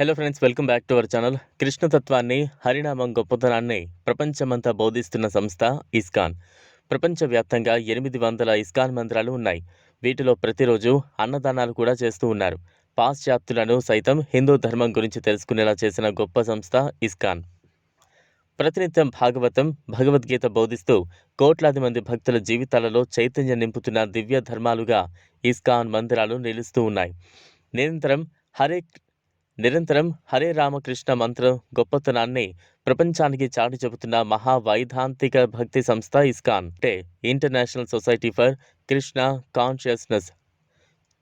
Hello friends welcome back to our channel కృష్ణతత్వాన్ని హరినామం గొప్పతనాన్ని ప్రపంచమంతా బోధిస్తున్న సంస్థ ఇస్కాన్ ప్రపంచవ్యాప్తంగా ఎనిమిది వందల ఇస్కాన్ మందిరాలు ఉన్నాయి. వీటిలో ప్రతిరోజు అన్నదానాలు కూడా చేస్తూ ఉన్నారు. పాశ్చాత్యులను సైతం హిందూ ధర్మం గురించి తెలుసుకునేలా చేసిన గొప్ప సంస్థ ఇస్కాన్ ప్రతినిత్యం భాగవతం భగవద్గీత బోధిస్తూ కోట్లాది మంది భక్తుల జీవితాలలో చైతన్యం నింపుతున్న దివ్య ధర్మాలుగా ఇస్కాన్ మందిరాలు నిలుస్తూ ఉన్నాయి. నిరంతరం హరే నిరంతరం హరే రామకృష్ణ మంత్రం గొప్పతనాన్ని ప్రపంచానికి చాటి చెబుతున్న మహా వైధాంతిక భక్తి సంస్థ ఇస్కాన్. అంటే international society for Krishna consciousness.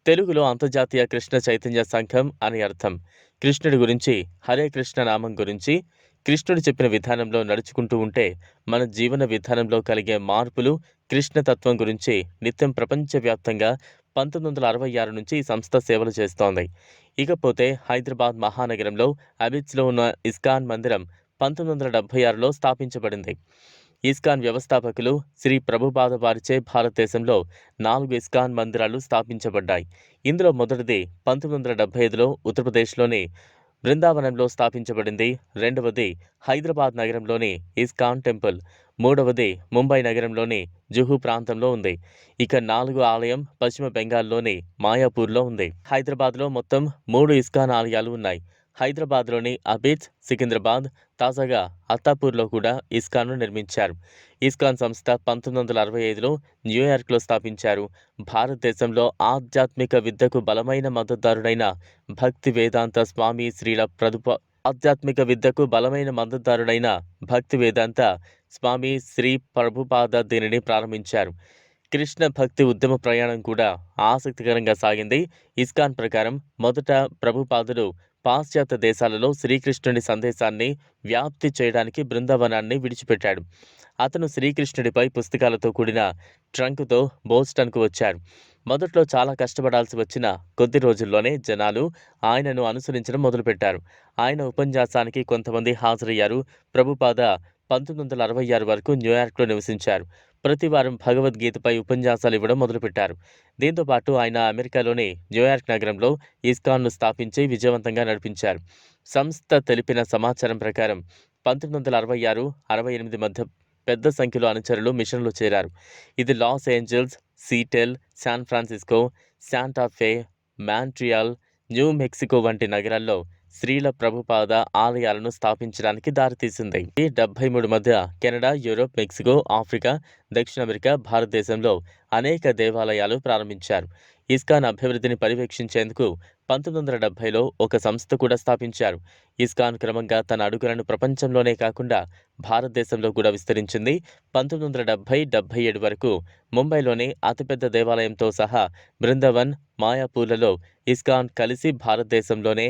తెలుగులో అంతర్జాతీయ కృష్ణ చైతన్య సంఘం అని అర్థం. కృష్ణుడి గురించి హరే కృష్ణ నామం గురించి కృష్ణుడు చెప్పిన విధానంలో నడుచుకుంటూ ఉంటే మన జీవన విధానంలో కలిగే మార్పులు కృష్ణతత్వం గురించి నిత్యం ప్రపంచవ్యాప్తంగా పంతొమ్మిది వందల అరవై ఆరు నుంచి ఈ సంస్థ సేవలు చేస్తోంది. ఇకపోతే హైదరాబాద్ మహానగరంలో అబిడ్స్లో ఉన్న ఇస్కాన్ మందిరం పంతొమ్మిది వందల డెబ్బై ఆరులో స్థాపించబడింది. ఇస్కాన్ వ్యవస్థాపకులు శ్రీ ప్రభుపాద వారిచే భారతదేశంలో నాలుగు ఇస్కాన్ మందిరాలు స్థాపించబడ్డాయి. ఇందులో మొదటిది పంతొమ్మిది వందల డెబ్బై ఐదులో ఉత్తరప్రదేశ్లోని బృందావనంలో స్థాపించబడింది. రెండవది హైదరాబాద్ నగరంలోని ఇస్కాన్ టెంపుల్ మూడవది ముంబై నగరంలోని జుహు ప్రాంతంలో ఉంది. ఇక నాలుగు ఆలయం పశ్చిమ బెంగాల్లోని మాయాపూర్లో ఉంది. హైదరాబాద్లో మొత్తం మూడు ఇస్కాన్ ఆలయాలు ఉన్నాయి. హైదరాబాద్లోని అబిడ్స్ సికింద్రాబాద్ తాజాగా అత్తాపూర్లో కూడా ఇస్కాన్ను నిర్మించారు. ఇస్కాన్ సంస్థ పంతొమ్మిది వందల అరవై ఐదులో న్యూయార్క్లో స్థాపించారు. భారతదేశంలో ఆధ్యాత్మిక విద్యకు బలమైన మద్దతుదారుడైన భక్తి వేదాంత స్వామి శ్రీల ప్రదుప ఆధ్యాత్మిక విద్యకు బలమైన మద్దతుదారుడైన భక్తి వేదాంత స్వామి శ్రీ ప్రభుపాద దీనిని ప్రారంభించారు. కృష్ణ భక్తి ఉద్యమ ప్రయాణం కూడా ఆసక్తికరంగా సాగింది. ఇస్కాన్ ప్రకారం మొదట ప్రభుపాదుడు పాశ్చాత్య దేశాలలో శ్రీకృష్ణుని సందేశాన్ని వ్యాప్తి చేయడానికి బృందావనాన్ని విడిచిపెట్టాడు. అతను శ్రీకృష్ణుడిపై పుస్తకాలతో కూడిన ట్రంక్తో బోస్టన్కు వచ్చారు. మొదట్లో చాలా కష్టపడాల్సి వచ్చిన కొద్ది రోజుల్లోనే జనాలు ఆయనను అనుసరించడం మొదలుపెట్టారు. ఆయన ఉపన్యాసానికి కొంతమంది హాజరయ్యారు. ప్రభుపాద పంతొమ్మిది వందల అరవై ఆరు వరకు న్యూయార్క్లో నివసించారు. ప్రతి వారం భగవద్గీతపై ఉపన్యాసాలు ఇవ్వడం మొదలుపెట్టారు. దీంతో పాటు ఆయన అమెరికాలోని న్యూయార్క్ నగరంలో ఇస్కాన్ను స్థాపించి విజయవంతంగా నడిపించారు. సంస్థ తెలిపిన సమాచారం ప్రకారం పంతొమ్మిది వందల అరవై ఆరు అరవై ఎనిమిది మధ్య పెద్ద సంఖ్యలో అనుచరులు మిషన్లో చేరారు. ఇది Los Angeles Seattle San Francisco Santa Fe Montreal New Mexico వంటి నగరాల్లో స్త్రీల ప్రభుపాద ఆలయాలను స్థాపించడానికి దారితీసింది. ఈ డెబ్బై మూడు మధ్య కెనడా యూరోప్ మెక్సికో ఆఫ్రికా దక్షిణ అమెరికా భారతదేశంలో అనేక దేవాలయాలు ప్రారంభించారు. ఇస్కాన్ అభివృద్ధిని పర్యవేక్షించేందుకు పంతొమ్మిది వందల డెబ్బైలో ఒక సంస్థ కూడా స్థాపించారు. ఇస్కాన్ క్రమంగా తన అడుగులను ప్రపంచంలోనే కాకుండా భారతదేశంలో కూడా విస్తరించింది. పంతొమ్మిది వందల డెబ్బై డెబ్బై ఏడు వరకు ముంబైలోని అతిపెద్ద దేవాలయంతో సహా బృందావన్ మాయాపూర్లలో ఇస్కాన్ కలిసి భారతదేశంలోనే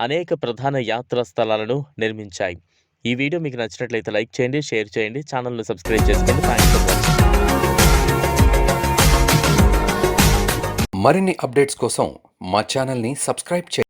అనేక ప్రధాన యాత్రా స్థలాలను నిర్మించాయి. ఈ వీడియో మీకు నచ్చినట్లయితే లైక్ చేయండి షేర్ చేయండి ఛానల్ను సబ్స్క్రైబ్ చేసుకోండి. థ్యాంక్స్ ఫర్ వాచింగ్ మరిన్ని అప్డేట్స్ కోసం మా ఛానల్ని సబ్స్క్రైబ్ చేయండి.